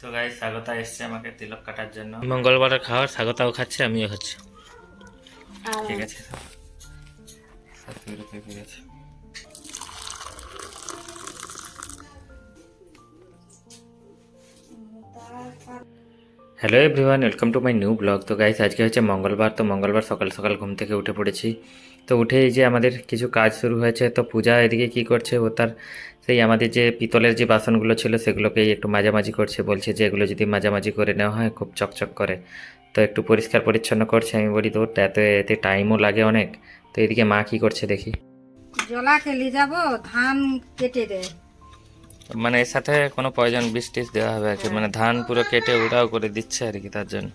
তো গাই স্বাগতা এসছে আমাকে তিলক কাটার জন্য। মঙ্গলবারের খাবার স্বাগতাও খাচ্ছে আমিও খাচ্ছি। ঠিক আছে। হয়ে গেছে। Hello everyone welcome to my new blog তো গাইস আজকে হচ্ছে মঙ্গলবার তো মঙ্গলবার সকাল সকাল ঘুম থেকে উঠে পড়েছি। তো উঠে এই যে আমাদের কিছু কাজ শুরু হয়েছে তো পূজা এদিকে কি করছে? ও তার সেই আমাদের যে পিতলের যে বাসনগুলো ছিল সেগুলোকে একটু মাঝামাঝি করছে। বলছে যে এগুলো যদি মাঝামাঝি করে নেওয়া হয় খুব চকচক করে। তো একটু পরিষ্কার পরিচ্ছন্ন করছে। আমি বলি তো এত এতে টাইমও লাগে অনেক। তো এদিকে মা কি করছে দেখি? জলা খেলি যাব ধান কেটে দে। মানে এর সাথে কোনো প্রয়োজন বিষ টিস দেওয়া হবে আর কি। মানে ধান পুরো কেটে উড়াও করে দিচ্ছে আর কি তার জন্য।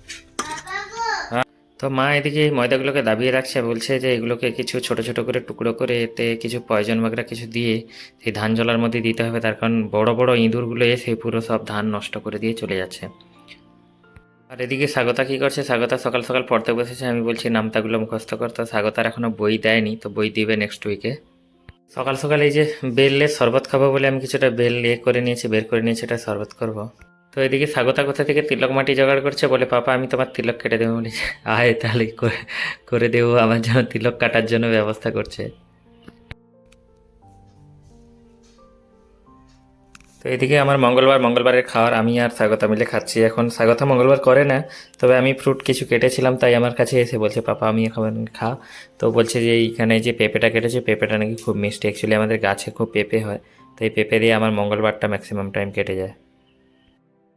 তো মা এদিকে এই ময়দাগুলোকে দাবিয়ে রাখছে, বলছে যে এগুলোকে কিছু ছোট ছোট করে টুকরো করে এতে কিছু পয়জন বাগরা কিছু দিয়ে সেই ধান জলার মধ্যে দিতে হবে। তার কারণ বড় বড় ইঁদুরগুলো এসে পুরো সব ধান নষ্ট করে দিয়ে চলে যাচ্ছে। আর এদিকে স্বাগতা কী করছে? স্বাগতা সকাল সকাল পড়তে বসেছে। আমি বলছি, নামতাগুলো মুখস্থ কর। তো স্বাগতার এখনও বই দেয়নি, তো বই দিবে নেক্সট উইকে সকাল সকাল এই যে বেললে শরবত খাব বলে আমি কিছুটা বেল ইয়ে করে নিয়েছি, বের করে নিয়েছি, এটা শরবত করব। তো এদিকে স্বাগতা কোথা থেকে? তিলক মাটি জোগাড় করছে বলে, পাপা, আমি তোমার তিলক কেটে দেবো। বলেছি আয় তাহলে করে- করে দেবো, আমার জন্য তিলক কাটার জন্য ব্যবস্থা করছে। তো এদিকে আমার মঙ্গলবার, মঙ্গলবারের খাওয়ার আমি আর স্বাগতা মিলে খাচ্ছি। এখন স্বাগতা মঙ্গলবার করে না, তবে আমি ফ্রুট কিছু কেটেছিলাম, তাই আমার কাছে এসে বলছে, পাপা, আমি এখন খা। তো বলছে যে, এইখানে যে পেঁপেটা কেটেছে, পেঁপেটা নাকি খুব মিষ্টি। অ্যাকচুয়ালি আমাদের গাছে খুব পেঁপে হয়। তো এই পেঁপে দিয়ে আমার মঙ্গলবারটা ম্যাক্সিমাম টাইম কেটে যায়।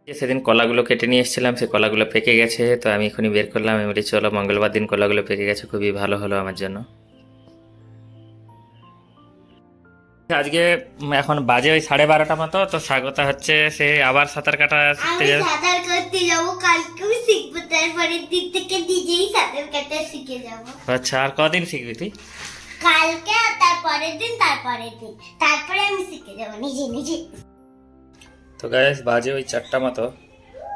যে সেদিন কলাগুলো কেটে নিয়ে এসেছিলাম সেই কলাগুলো পেকে গেছে তো আমি এখনই বের করলাম। আমি বলি চলো মঙ্গলবার দিন কলাগুলো পেকে গেছে খুবই ভালো হলো আমার জন্য। আজকে এখন বাজে ওই সাড়ে বারোটা মতো তো স্বাগত হচ্ছে সে আবার সাঁতার কাটা শিখতে যাবে। সাঁতার করতে যাব কালকেও শিখব তারপরের থেকে নিজেই সাঁতার কাটা শিখে যাব। আচ্ছা আর কদিন শিখবি তুই? কালকে তারপরের দিন তারপরের দিন। তারপরে আমি শিখে যাব নিজে নিজে। তো গ্যাস বাজে ওই চারটা মতো।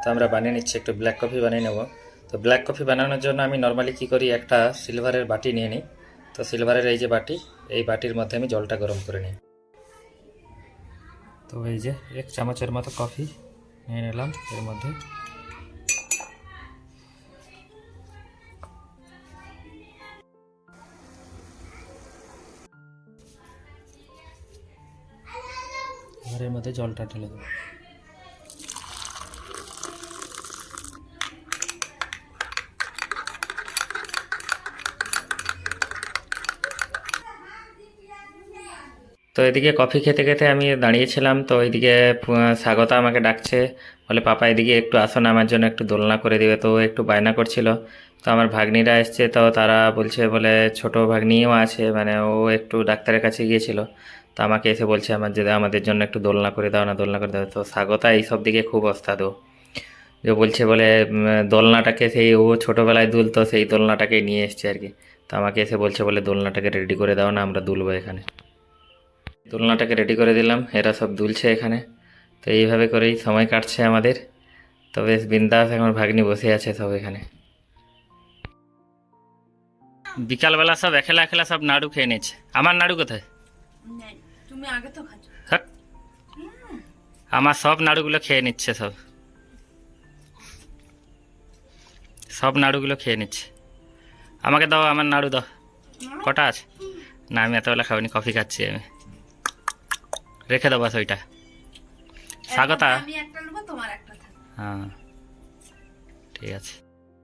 তো আমরা বানিয়ে নিচ্ছি একটু ব্ল্যাক কফি বানিয়ে নেব। তো ব্ল্যাক কফি বানানোর জন্য আমি নর্মালি কী করি, একটা সিলভারের বাটি নিয়ে নিই। তো সিলভারের এই যে বাটি, এই বাটির মধ্যে আমি জলটা গরম করে নিই। তো এই যে এক চামচের মতো কফি নিয়ে নিলাম এর মধ্যে। এর মধ্যে জলটা ঢেলে দেবো। তো এদিকে কফি খেতে খেতে আমি দাঁড়িয়েছিলাম, তো এদিকে স্বাগতা আমাকে ডাকছে। বলে, পাপা, এদিকে একটু আসো না, আমার জন্য একটু দোলনা করে দিবে। তো একটু বায়না করছিল। তো আমার ভাগ্নিরা এসছে, তো তারা বলছে, বলে, ছোট ভাগ্নিও আছে। মানে ও একটু ডাক্তারের কাছে গিয়েছিল। তো আমাকে এসে বলছে, আমার যদি আমাদের জন্য একটু দোলনা করে দাও না, দোলনা করে দাও। তো স্বাগতা এইসব দিকে খুব ওস্তাদও যে বলছে, বলে দোলনাটাকে সেই, ও ছোটোবেলায় দুলতো সেই দোলনাটাকে নিয়ে এসছে আর কি। তো আমাকে এসে বলছে, বলে, দোলনাটাকে রেডি করে দাও না, আমরা দুলবো এখানে। দোলনাটাকে রেডি করে দিলাম। এরা সব দুলছে এখানে। তো এইভাবে করেই সময় কাটছে আমাদের। তো বেশ বিন্দাস এখন ভাগ্নি বসে আছে সব এখানে। বিকালবেলা সব একলা একলা সব নাড়ু খেয়ে নিচ্ছে আমার নাড়ু কোথায়? তুমি আগে তো আমার সব নাড়ুগুলো খেয়ে নিচ্ছে সব। সব নাড়ুগুলো খেয়ে নিচ্ছে। আমাকে দাও আমার নাড়ু দাও। কটা আছে? না আমি এতবেলা খাবিনি কফি খাচ্ছি আমি। রেখে দাও ওইটা। স্বাগতা। আমি একটা নেব তোমার একটা হ্যাঁ ঠিক আছে।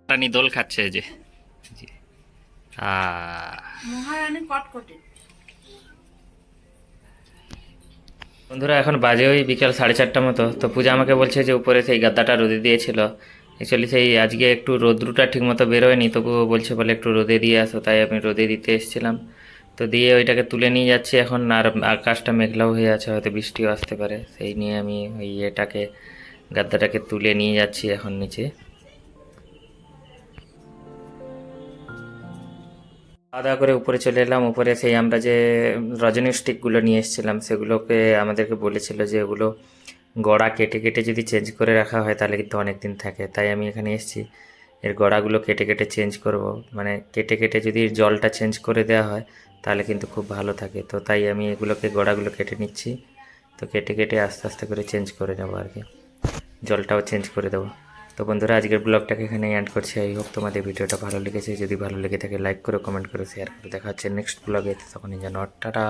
রানী দোল খাচ্ছে যে। জি। মহারানী কটকটে। বন্ধুরা এখন বাজে ওই বিকেল সাড়ে চারটা মতো। তো পূজা আমাকে বলছে যে উপরে সেই গাদ্দাটা রোদে দিয়েছিল। অ্যাকচুয়ালি সেই আজকে একটু রোদ্রুটা ঠিক মতো বেরোয়নি তবুও বলছে বলে একটু রোদে দিয়ে আসো তাই আমি রোদে দিতে এসেছিলাম। তো দিয়ে ওইটাকে তুলে নিয়ে যাচ্ছি এখন, আর আকাশটা মেঘলাও হয়ে আছে, হয়তো বৃষ্টিও আসতে পারে। সেই নিয়ে আমি ওই ইয়েটাকে, গাদ্দাটাকে তুলে নিয়ে যাচ্ছি এখন নিচে। খাওয়া দাওয়া করে উপরে চলে এলাম। উপরে সেই আমরা যে রজনী স্টিকগুলো নিয়ে এসেছিলাম, সেগুলোকে আমাদেরকে বলেছিল যে ওগুলো গড়া কেটে কেটে যদি চেঞ্জ করে রাখা হয়, তাহলে কিন্তু অনেক দিন থাকে। তাই আমি এখানে এসেছি। এর গড়াগুলো কেটে কেটে চেঞ্জ করব। মানে কেটে কেটে যদি জলটা চেঞ্জ করে দেওয়া হয় তাহলে কিন্তু খুব ভালো থাকে। তো তাই আমি এগুলোকে, গোড়াগুলো কেটে নিচ্ছি। তো কেটে কেটে আস্তে আস্তে করে চেঞ্জ করে নেব আর কি। জলটাও চেঞ্জ করে দেবো। তো বন্ধুরা, আজকের ব্লগটাকে এখানে অ্যান্ড করছি। আই হোপ তোমাদের ভিডিওটা ভালো লেগেছে। যদি ভালো লেগে থাকে লাইক করে কমেন্ট করে শেয়ার করে। দেখা হচ্ছে নেক্সট ব্লগে। তখনই যেন টাটা।